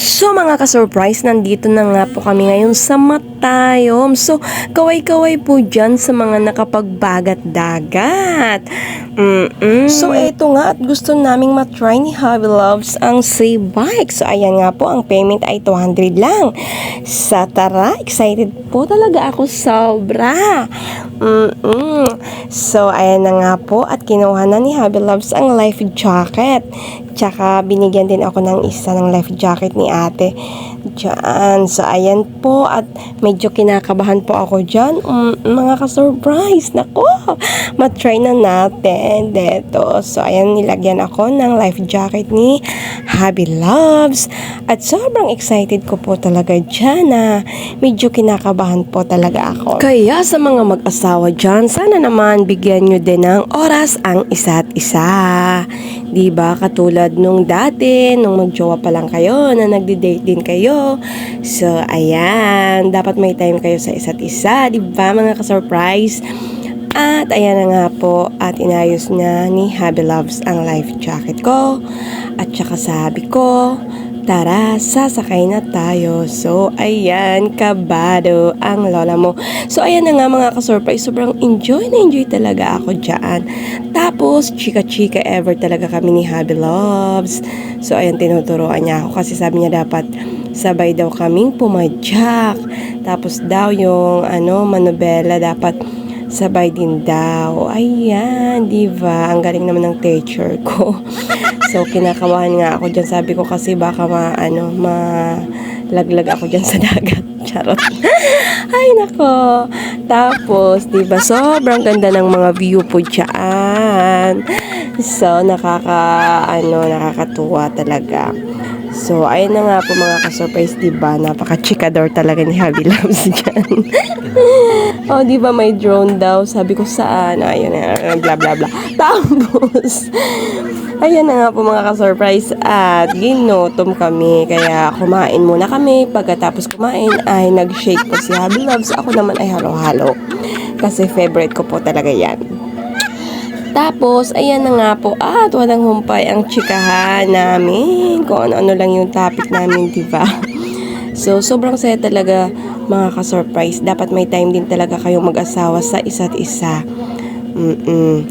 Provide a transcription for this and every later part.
So mga ka-surprise, nandito na nga po kami ngayon sa Matayom. So kaway-kaway po dyan sa mga nakapagbagat-dagat. Mm-mm. So eto nga at gusto naming matry ni Hobby Loves ang Say Bike. So ayan nga po, ang payment ay 200 lang. Sa tara, excited po talaga ako sobra. Mm-mm. So ayan na nga po at kinuha na ni Hobby Loves ang life jacket. Tsaka binigyan din ako ng isa ng life jacket ni ate. Diyan. So, ayan po. At medyo kinakabahan po ako dyan. Mm, mga ka-surprise. Nako! Matry na natin. Dito. So, ayan. Nilagyan ako ng life jacket ni Happy Loves. At sobrang excited ko po talaga dyan na medyo kinakabahan po talaga ako. Kaya sa mga mag-asawa dyan, sana naman bigyan nyo din ng oras ang isa't isa. Di ba Katulad nung dati, nung magjowa pa lang kayo, na nagdi-date din kayo. So, ayan. Dapat may time kayo sa isa't isa. Ba mga ka-surprise? At ayan na nga po at inayos niya ni Happy Loves ang life jacket ko. At saka sabi ko, tara, sasakay na tayo. So, ayan, kabado ang lola mo. So, ayan na nga mga ka-surprise. Sobrang enjoy na enjoy talaga ako dyan. Tapos, chika-chika ever talaga kami ni Happy Loves. So, ayan, tinuturoan niya ako kasi sabi niya dapat sabay daw kaming pumadyak. Tapos daw yung ano, manobela dapat sabay din daw. Ayan, di ba? Ang galing naman ng teacher ko. so, kinakabahan nga ako dyan. Sabi ko kasi baka ma, ano, ma laglag ako dyan sa dagat. Charot. Ay, nako. Tapos, di ba, sobrang ganda ng mga view po dyan. So, nakaka, ano, nakakatuwa talaga. So, ayun na nga po mga ka-surprise, di ba? Napaka-chikador talaga ni Happy Loves dyan. oh, di ba may drone daw? Sabi ko saan? Ayun na, bla bla bla. Tapos, ayan na nga po mga ka-surprise at ginutom kami. Kaya kumain muna kami. Pagkatapos kumain ay nag-shake po si Happy Loves. Ako naman ay halo-halo. Kasi favorite ko po talaga yan. Tapos, ayan na nga po, at walang humpay ang chikahan namin. Kung ano-ano lang yung topic namin, di ba? So, sobrang saya talaga mga ka-surprise. Dapat may time din talaga kayong mag-asawa sa isa't isa. Mm-mm.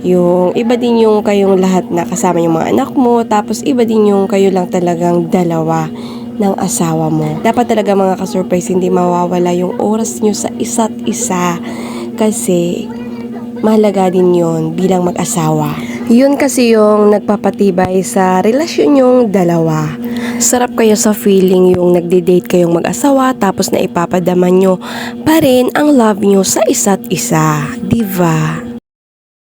Yung iba din yung kayong lahat na kasama yung mga anak mo, tapos iba din yung kayo lang talagang dalawa ng asawa mo. Dapat talaga mga ka-surprise, hindi mawawala yung oras nyo sa isa't isa. Kasi, mahalaga din yon bilang mag-asawa. Yun kasi yung nagpapatibay sa relasyon yung dalawa. Sarap kayo sa feeling yung nagde-date kayong mag-asawa tapos na ipapadama nyo pa rin ang love nyo sa isa't isa. Diba?